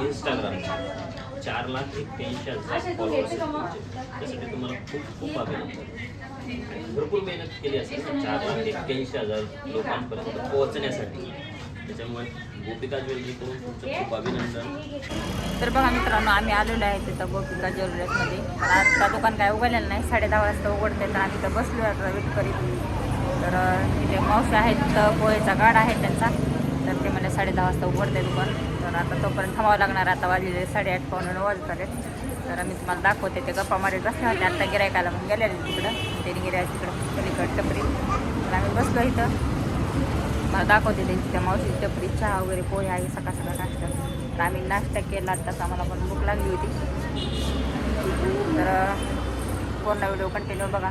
इंस्टाग्रामचे चार लाख एक्क्याऐंशी हजार फॉलोअर्स. त्यासाठी तुम्हाला खूप खूप अभिनंदन भरपूर मेहनत केली असेल. चार लाख एक्क्याऐंशी हजार लोकांपर्यंत पोहोचण्यासाठी. त्याच्यामुळे गोपिका ज्वेलरी करून तुमचं खूप अभिनंदन. तर बघा मित्रांनो आम्ही आलेलो आहे तिथं गोपिका ज्वेलरीमध्ये तर आता दुकान काय उघडलेलं नाही. साडे दहा वाजता उघडते. तर आम्ही इथं बसलो आता वेट करीत तर तिथे मावशी आहेत तर पोहेचा गाड आहे त्यांचा. तर ते मला साडे दहा वाजता उघडते दुकान. तर आता तोपर्यंत थांबावं लागणार आता वाजलेले साडेआठ पावणे नऊ वाजताले. तर मी तुम्हाला दाखवते ते गप्पा मारीत बसले होते. आत्ता गिरायकाला मग गेलेले तिकडं. त्यांनी गिरायक तिकडं पलीकड टपरी. तर आम्ही बसलो इथं. मला दाखवते त्यांची त्या मावशी टपरी चहा वगैरे पोहे आहे सकाळ सकाळ नाश्ता. तर आम्ही नाश्ता केला आत्ताच आम्हाला पण भूक लागली होती. तर पूर्ण व्हिडिओ कंटिन्यू बघा.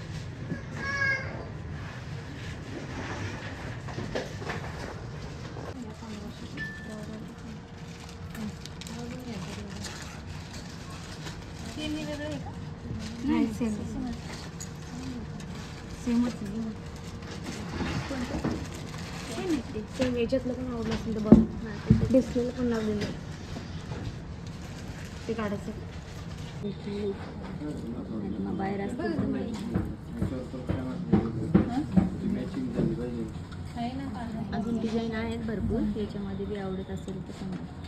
नाही सेम. सेमच सेम याच्यातलं पण आवडलं असेल तर बघ. डिस्प्लेला पण लावलेलं ते काढायचं. मग बाहेर असतं. अजून डिझाईन आहेत भरपूर. याच्यामध्ये बी आवडत असेल तर सांगा.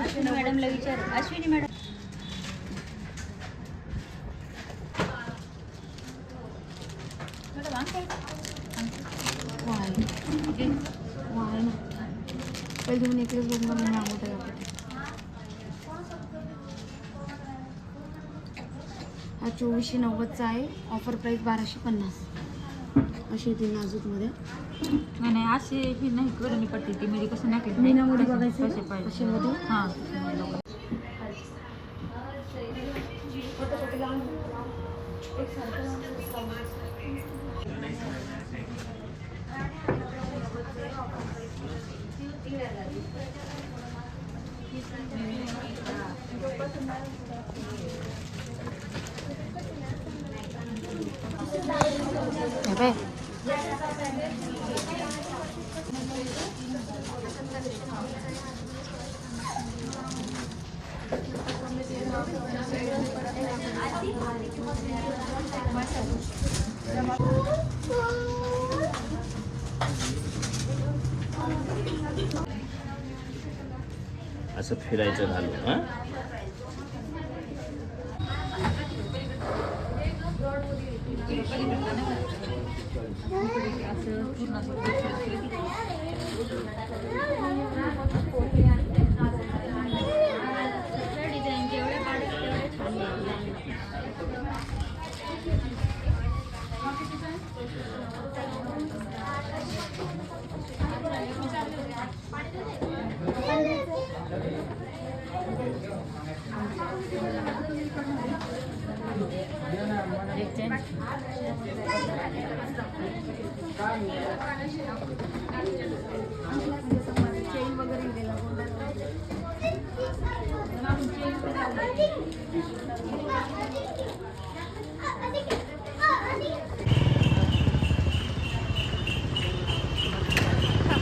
अश्विनी मॅडमला विचार. अश्विनी मॅडम. पहिले तुम्ही नेकलेस बघून मला मागवता हा चोवीसशे नव्वदचा आहे. ऑफर प्राईस बाराशे पन्नास. अशी ती नाजूकमध्ये नाही नाही असे ही नाही करून पडते ती म्हणजे कसं नाही मीनामध्ये बघायचं कसे? पाहिजे अशामध्ये? हां हे असं फिरायचं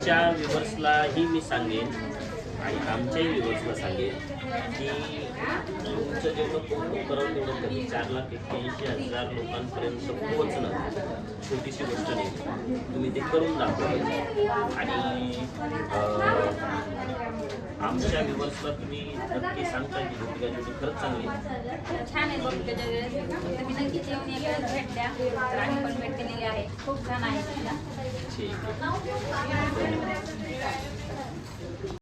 च्या दिलेला मी सांगेन. आमच्याही व्ह्युअर्सला सांगेन की तुमचं जेवढं कौतुक करावं तेवढं कमी. चार लाख एक्क्याऐंशी हजार लोकांपर्यंत पोहोचणं छोटीशी गोष्ट नाही. तुम्ही ते करून दाखवा. आणि आमच्या व्ह्युअर्सला तुम्ही नक्की सांगता की गोपिका ज्योती खरंच चांगली. छान आहे त्याच्या तुम्ही नक्कीच येऊन भेट द्या आम्ही पण भेट दिलेली आहे. खूप छान आहे. ठीक आहे.